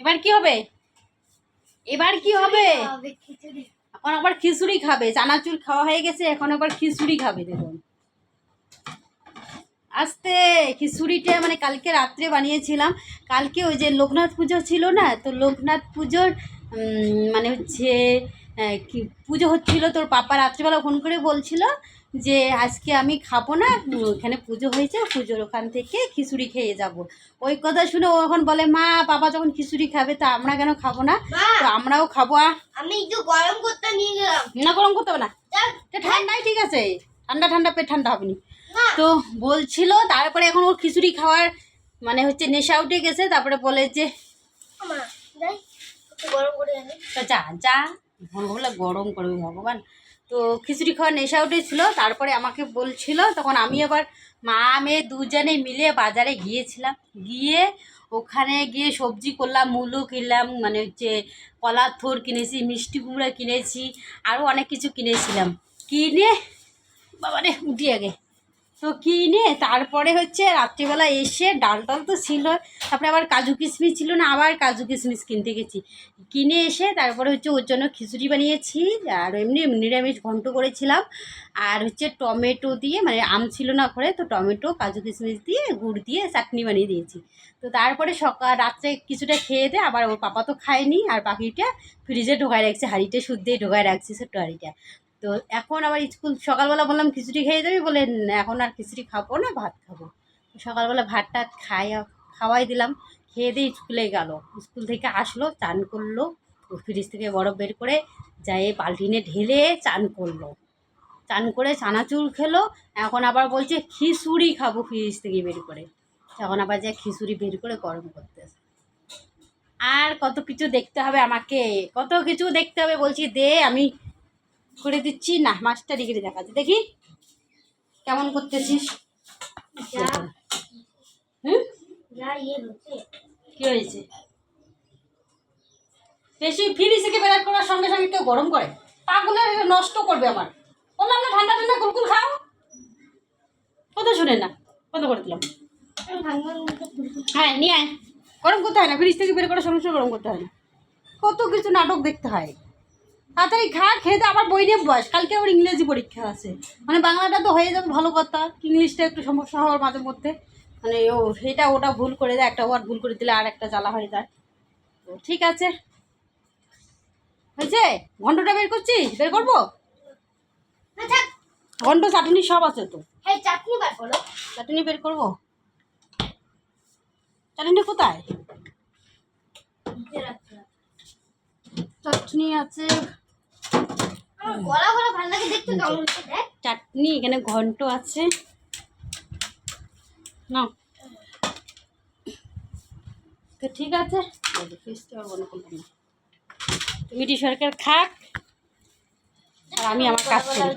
এবার কি হবে? এবার কি হবে? এখন আবার খিচুড়ি খাবে চানাচুর খাওয়া হয়ে গেছে এখন আবার খিচুড়ি খাবে দেখুন। আস্তে খিচুড়িটা মানে কালকে রাত্রে বানিয়েছিলাম। কালকে ওই যে লোকনাথ পুজো ছিল না তো লোকনাথ পুজোর মানে হচ্ছে কি পুজো হচ্ছিল তোর পাপা রাত্রিবেলা ফোন করে বলছিল যে আজকে আমি খাব না ওখানে পুজো হয়েছে পুজোর ওখান থেকে খিচুড়ি খেয়ে যাব। ওই কথা শুনে ও এখন বলে মা বাবা যখন খিচুড়ি খাবে তা আমরা কেন খাব না? তো আমরাও খাব আমি একটু গরম করতে নিয়ে গেলাম। না গরম করতে হবে না। ঠান্ডাই ঠিক আছে। ঠান্ডা ঠান্ডা পেট ঠান্ডা হবে না না তো বলছিল তারপরে এখন ওর খিচুড়ি খাওয়ার মানে হচ্ছে নেশা উঠে গেছে তারপরে বলে যে মা যাই একটু গরম করে "তা যা যা। বলে গরম করবে ভগবান। তো খিচুড়ি খাওয়ার নেশা উঠেছিল, তারপরে আমাকে বলছিল, তখন আমি আবার মা মেয়ে দুজনে মিলে বাজারে গিয়েছিলাম। গিয়ে ওখানে গিয়ে সবজি করলাম, মূলো কিনলাম মানে হচ্ছে কলার থোর কিনেছি, মিষ্টি কুমড়া কিনেছি আরও অনেক কিছু কিনেছিলাম। কিনে, বাবারে, উঠি আগে। তো কিনে তারপরে হচ্ছে রাত্রিবেলা এসে ডাল টাল তো ছিল, তারপরে আবার কাজু কিশমিশ ছিল না, আবার কাজু কিশমিশ কিনতে গেছি। কিনে এসে তারপরে হচ্ছে ওর জন্য খিচুড়ি বানিয়েছি, আর এমনি নিরামিষ ঘন্ট করেছিলাম। আর হচ্ছে টমেটো দিয়ে মানে আম ছিল না ঘরে, তো টমেটো, কাজু কিশমিশ দিয়ে, গুড় দিয়ে, চাটনি বানিয়ে দিয়েছি। তো তারপরে সকাল, রাত্রে কিছুটা খেয়ে দে আবার ওর পাপা তো খায়নি, আর বাকিটা ফ্রিজে ঢোকায় রাখছে হাঁড়িতে শুদ্ধে ঢোকায় রাখছি, ছোট্ট হাঁড়িটা। তো এখন আবার স্কুল, সকালবেলা বললাম খিচুড়ি খেয়ে যাবি? বলে এখন আর খিচুড়ি খাব না, ভাত খাব। সকালবেলা ভাতটা খাই, খাওয়াই দিলাম। খেয়ে দিয়ে স্কুলে গেল। স্কুল থেকে আসলো, চান করল, ফ্রিজ থেকে বরফ বের করে যাই বালতিনে ঢেলে চান করল। চান করে চানাচুর খেলো। এখন আবার বলছে, খিচুড়ি খাব ফ্রিজ থেকে বের করে। এখন আবার যে খিচুড়ি বের করে গরম করতেছে আর কত কিছু দেখতে হবে আমাকে, কত কিছু দেখতে হবে বলছি, দে, আমি করে দিচ্ছি না মাছটা ডিগ্রি দেখাচ্ছি। দেখি কেমন করতেছিস? ইয়ে কি হয়েছে? বেশি ফ্রিজ থেকে বের করার সঙ্গে সঙ্গে কেউ গরম করে। পাগুলো নষ্ট করবে আমার। বললাম না ঠান্ডা ঠান্ডা কুলকুল খাও। কত শুনে না কত করে দিলাম। হ্যাঁ নিয়ে আয়। গরম করতে হয় না ফ্রিজ থেকে বের করার সঙ্গে সঙ্গে গরম করতে হয় না। কত কিছু নাটক দেখতে হয়। তাড়াতাড়ি খা খেয়ে তো আবার বই নিয়ে বয়স কালকে আবার ইংরেজি পরীক্ষা আছে। মানে বাংলাটা তো হয়ে যাবে ভালো কথা। ইংলিশটা একটু সমস্যা হওয়ার মাঝে মধ্যে। মানে ও সেটা ওটা ভুল করে দেয় একটা ওয়ার্ড ভুল করে দিলে আর একটা জ্বালা হয়ে যায়। তো ঠিক আছে। হয়েছে? ঘন্টটা বের করছিস? বের করব? ঘন্ট চাটনি সব আছে তো। হ্যাঁ চাটনি বার করো। চাটনি বের করব? চাটনি কোথায়? চাটনি আছে। চাটনি এখানে ঘন্ট আছে। না তো ঠিক আছে। মিটি সরকার খাক। আর আমি আমার কাজ করি।